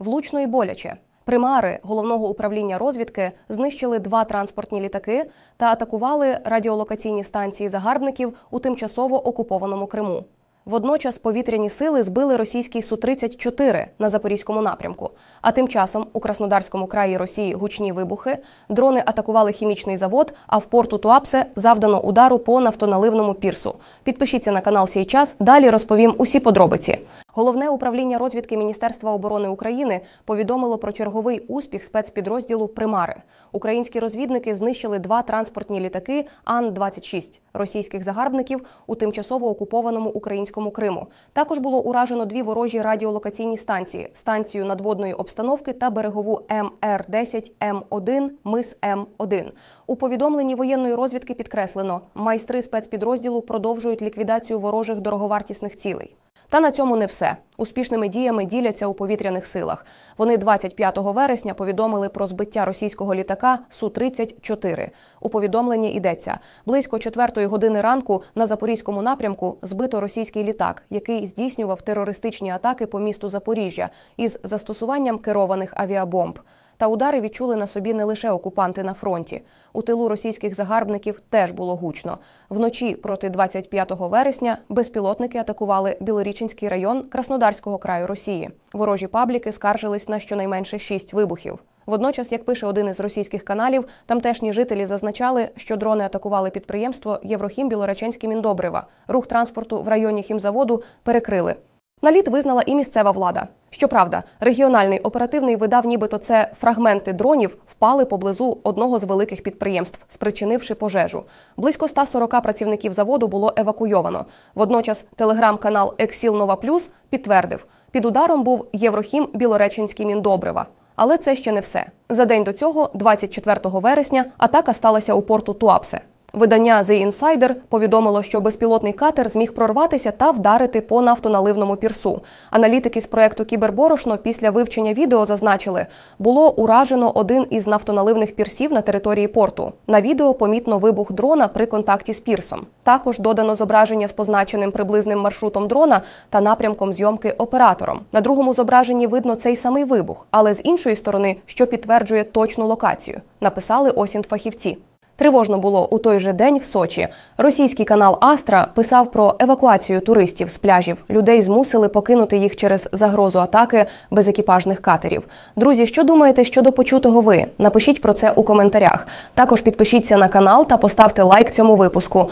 Влучно і боляче. Примари головного управління розвідки знищили два транспортні літаки та атакували радіолокаційні станції загарбників у тимчасово окупованому Криму. Водночас повітряні сили збили російський Су-34 на запорізькому напрямку. А тим часом у Краснодарському краї Росії гучні вибухи, дрони атакували хімічний завод, а в порту Туапсе завдано удару по нафтоналивному пірсу. Підпишіться на канал «Сій час». Далі розповім усі подробиці. Головне управління розвідки Міністерства оборони України повідомило про черговий успіх спецпідрозділу Примари. Українські розвідники знищили два транспортні літаки Ан-26 російських загарбників у тимчасово окупованому українському Криму. Також було уражено дві ворожі радіолокаційні станції: станцію надводної обстановки та берегову МР-10 М1 Мис М1. У повідомленні воєнної розвідки підкреслено, майстри спецпідрозділу продовжують ліквідацію ворожих дороговартісних цілей. Та на цьому не все. Успішними діями діляться у повітряних силах. Вони 25 вересня повідомили про збиття російського літака Су-34. У повідомленні йдеться близько 4 години ранку на запорізькому напрямку збито російський літак, який здійснював терористичні атаки по місту Запоріжжя із застосуванням керованих авіабомб. Та удари відчули на собі не лише окупанти на фронті. У тилу російських загарбників теж було гучно. Вночі проти 25 вересня безпілотники атакували Білорічинський район Краснодарського краю Росії. Ворожі пабліки скаржились на щонайменше шість вибухів. Водночас, як пише один із російських каналів, тамтешні жителі зазначали, що дрони атакували підприємство Єврохім Білореченське Міндобрива. Рух транспорту в районі хімзаводу перекрили. Наліт визнала і місцева влада. Щоправда, регіональний оперативний видав, нібито це фрагменти дронів впали поблизу одного з великих підприємств, спричинивши пожежу. Близько 140 працівників заводу було евакуйовано. Водночас телеграм-канал Ексіл Нова Плюс підтвердив, під ударом був Єврохім Білореченський Міндобрива. Але це ще не все. За день до цього, 24 вересня, атака сталася у порту Туапсе. Видання The Insider повідомило, що безпілотний катер зміг прорватися та вдарити по нафтоналивному пірсу. Аналітики з проекту Кіберборошно після вивчення відео зазначили, було уражено один із нафтоналивних пірсів на території порту. На відео помітно вибух дрона при контакті з пірсом. Також додано зображення з позначеним приблизним маршрутом дрона та напрямком зйомки оператором. На другому зображенні видно цей самий вибух, але з іншої сторони, що підтверджує точну локацію. Написали осінь фахівці. Тривожно було у той же день в Сочі. Російський канал Астра писав про евакуацію туристів з пляжів. Людей змусили покинути їх через загрозу атаки безекіпажних катерів. Друзі, що думаєте щодо почутого ви? Напишіть про це у коментарях. Також підпишіться на канал та поставте лайк цьому випуску.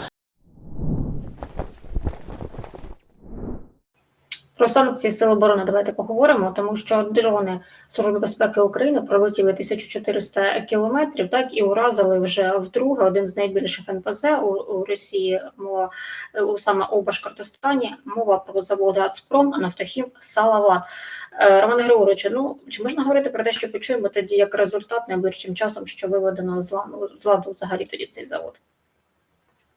Про санкції Сил оборони давайте поговоримо, тому що дрони Служби безпеки України пролетіли 1400 кілометрів, так і уразили вже вдруге один з найбільших НПЗ у, у Росії, мова у саме у Башкортостані. Мова про завод Газпром, Нафтохім, Салават. Е, Романе Григоровичу, ну чи можна говорити про те, що почуємо тоді як результат найближчим часом, що виведено з ладу, з ладу взагалі тоді цей завод?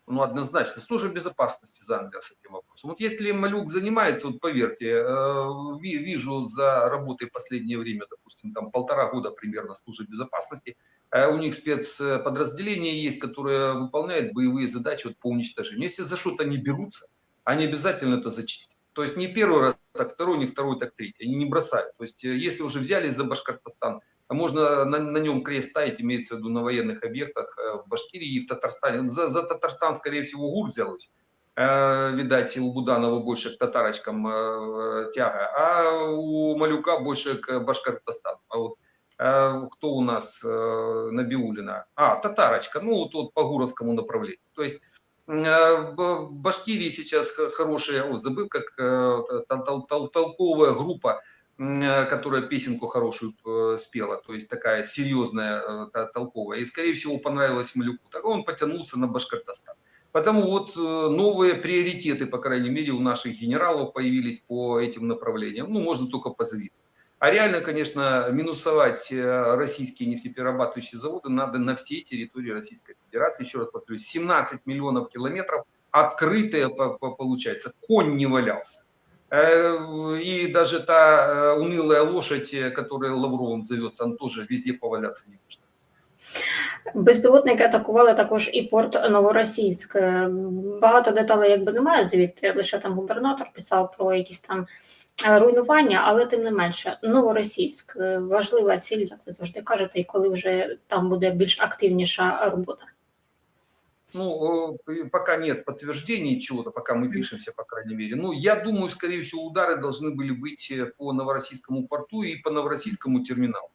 Ну, однозначно, служба безопасности занялась этим вопросом. Вот если Малюк занимается, вот поверьте, э, ви- вижу за работой последнее время, допустим, там полтора года примерно службы безопасности, э, у них спецподразделения есть, которые выполняют боевые задачи вот по уничтожению. Если за что-то не берутся, они обязательно это зачистят. То есть не первый раз, так второй, не второй, так третий. Они не бросают. То есть э, если уже взялись за Башкортостан, а можно на, на нем крест ставить, имеется в виду на военных объектах э, в Башкирии и в Татарстане. За, за Татарстан, скорее всего, ГУР взялось. Э, видать, у Буданова больше к татарочкам э, тяга, а у Малюка больше к Башкортостану. А вот кто у нас Набиулина? А, татарочка, ну вот, вот по Гуровскому направлению. То есть в Башкирии сейчас хорошая, ой, забыл, как тол- тол- тол- толковая группа которая песенку хорошую э, спела, то есть такая серьезная, э, толковая. И, скорее всего, понравилась Малюку. Так он потянулся на Башкортостан. Потому вот э, новые приоритеты, по крайней мере, у наших генералов появились по этим направлениям. Ну, можно только позавидовать. А реально, конечно, минусовать э, российские нефтеперерабатывающие заводы надо на всей территории Российской Федерации. Еще раз повторюсь, 17 миллионов километров открытые по- по- получается. Конь не валялся. Э, И даже та э, унылая лошадь, э, которая Лавровым зовется, она тоже везде поваляться не может. Безпілотники атакували також і порт Новоросійськ. Е, Багато деталей якби немає звідти, лише там губернатор писав про якісь там е, руйнування, але тим не менше, Новоросійськ е, важлива ціль, як ви завжди кажете, і коли вже там буде більш активніша робота. Ну, э, пока нет подтверждений чего-то, пока мы пишемся, по крайней мере. Ну, я думаю, скорее всего, удары должны были быть э, по Новороссийскому порту и по Новороссийскому терминалу.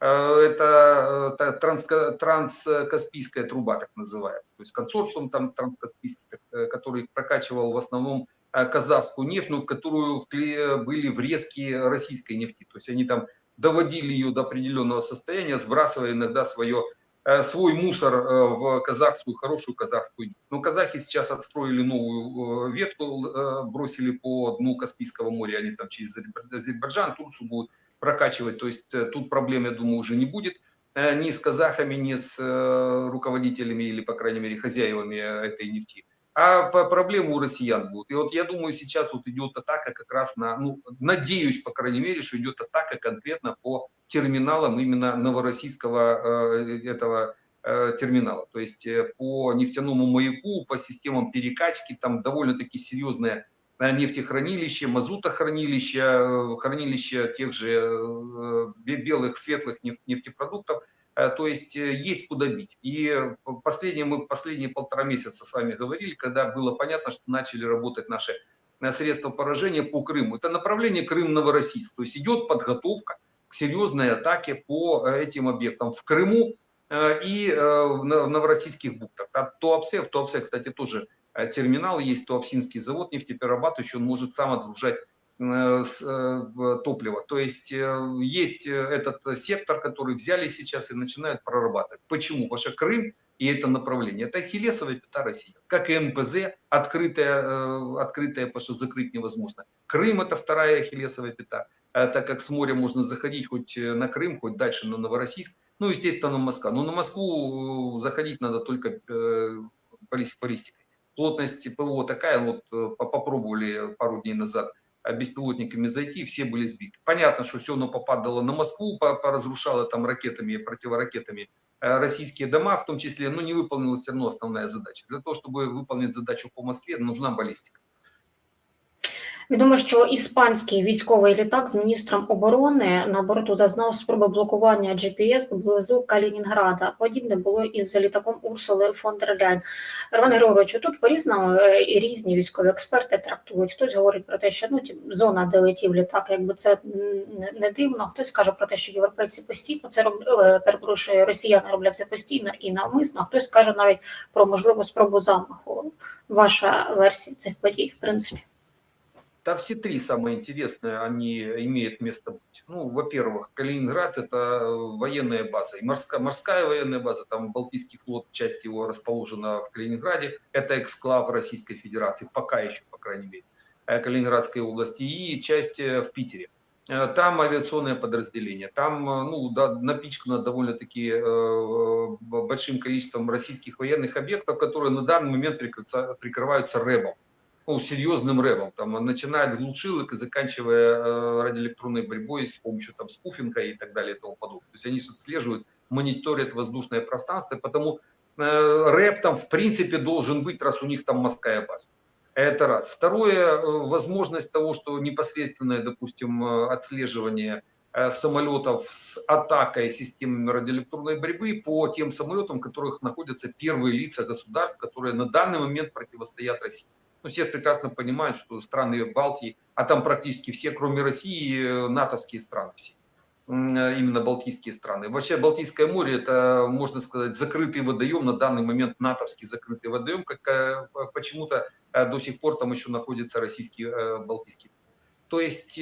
Э, Это транска- транскаспийская труба, так называемая. То есть консорциум там транскаспийский, который прокачивал в основном казахскую нефть, но в которую были врезки российской нефти. То есть они там доводили ее до определенного состояния, сбрасывая иногда свое свой мусор э, в казахскую, хорошую казахскую. Но казахи сейчас отстроили новую э, ветку, э, бросили по дну Каспийского моря, они там через Азербай- Азербайджан, Турцию будут прокачивать. То есть э, тут проблем, я думаю, уже не будет э, ни с казахами, ни с э, руководителями или, по крайней мере, хозяевами э, этой нефти. А проблемы у россиян будут. И вот я думаю, сейчас вот идет атака как раз на, ну, надеюсь, по крайней мере, что идет атака конкретно по терминалам именно новороссийского э, этого э, терминала. То есть э, по нефтяному маяку, по системам перекачки, там довольно-таки серьезное э, нефтехранилище, мазутохранилище, э, хранилище тех же э, бе- белых, светлых неф- нефтепродуктов. Э, То есть э, есть куда бить. И э, последние, мы последние полтора месяца с вами говорили, когда было понятно, что начали работать наши средства поражения по Крыму. Это направление Крым-Новороссийск. То есть идет подготовка к серьезной атаке по этим объектам в Крыму и в Но- в Новороссийских бухтах. А Туапсе, в Туапсе, кстати, тоже терминал есть, Туапсинский завод нефтеперерабатывающий, он может сам отгружать э, э, в топливо. То есть э, есть этот сектор, который взяли сейчас и начинают прорабатывать. Почему? Потому что Крым и это направление, это ахиллесовая пята России. Как и НПЗ, открытая, открытая, потому что закрыть невозможно. Крым это вторая ахиллесовая пята, э, так как с моря можно заходить хоть на Крым, хоть дальше на Новороссийск, ну, естественно, на Москву. Но на Москву заходить надо только баллис- баллистикой. Плотность ПВО такая, вот по- попробовали пару дней назад а, беспилотниками зайти, все были сбиты. Понятно, что все оно попадало на Москву, по- поразрушало там ракетами, противоракетами э, российские дома, в том числе, но не выполнилась все равно основная задача. Для того, чтобы выполнить задачу по Москве, нужна баллистика. Відомо, що іспанський військовий літак з міністром оборони на борту зазнав спроби блокування GPS поблизу Калінінграда. Подібне було і з літаком Урсули фон дер Ляйн. Роман Григоровичу, тут по-різному е, різні військові експерти трактують. Хтось говорить про те, що ну ті, зона, де летів літак, якби це не, дивно. Хтось каже про те, що європейці постійно це роблять, перепрошую, росіяни роблять це постійно і навмисно. Хтось каже навіть про можливу спробу замаху. Ваша версія цих подій, в принципі. Да, все три самые интересные, они имеют место быть. Ну, во-первых, Калининград – это военная база, и морская, морская военная база, там Балтийский флот, часть его расположена в Калининграде, это эксклав Российской Федерации, пока еще, по крайней мере, э, Калининградской области, и часть э, в Питере. Э, Там авиационное подразделение, там ну, да, напичкано довольно-таки э, большим количеством российских военных объектов, которые на данный момент прикрываются рэбом ну, серьезным рэпом, там, начиная от глушилок и заканчивая э, радиоэлектронной борьбой с помощью там спуфинга и так далее и тому подобное. То есть они отслеживают, мониторят воздушное пространство, потому э, рэп там в принципе должен быть, раз у них там морская база. Это раз. Второе, э, возможность того, что непосредственное, допустим, э, отслеживание самолетов с атакой системами радиоэлектронной борьбы по тем самолетам, в которых находятся первые лица государств, которые на данный момент противостоят России. Ну, все прекрасно понимают, что страны Балтии, а там практически все, кроме России, э, натовские страны все. Э, Именно Балтийские страны. Вообще Балтийское море это, можно сказать, закрытый водоем, на данный момент натовский закрытый водоем, как э, почему-то до сих пор там еще находится российский Балтийский. То есть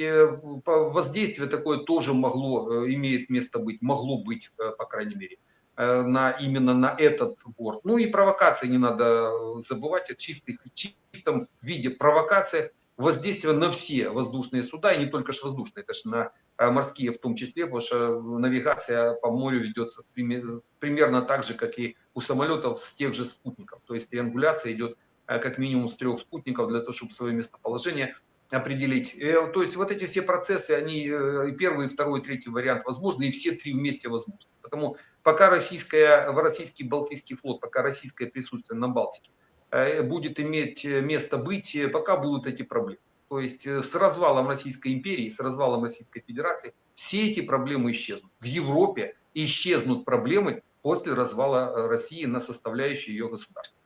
воздействие такое тоже могло, имеет место быть, могло быть, по крайней мере на именно на этот борт. Ну и провокации не надо э, забывать о чистых, чистом виде провокациях воздействие на все воздушные суда, и не только ж воздушные, это ж на э, морские в том числе, потому что навигация по морю ведется пример- примерно так же, как и у самолетов с тех же спутников. То есть триангуляция идет э, как минимум с трех спутников для того, чтобы свое местоположение определить. Э, То есть вот эти все процессы, они э, и первый, и второй, и третий вариант возможны, и все три вместе возможны. Потому пока российская, российский Балтийский флот, пока российское присутствие на Балтике э, будет иметь место быть, пока будут эти проблемы. То есть с развалом Российской империи, с развалом Российской Федерации все эти проблемы исчезнут. В Европе исчезнут проблемы после развала России на составляющие ее государства.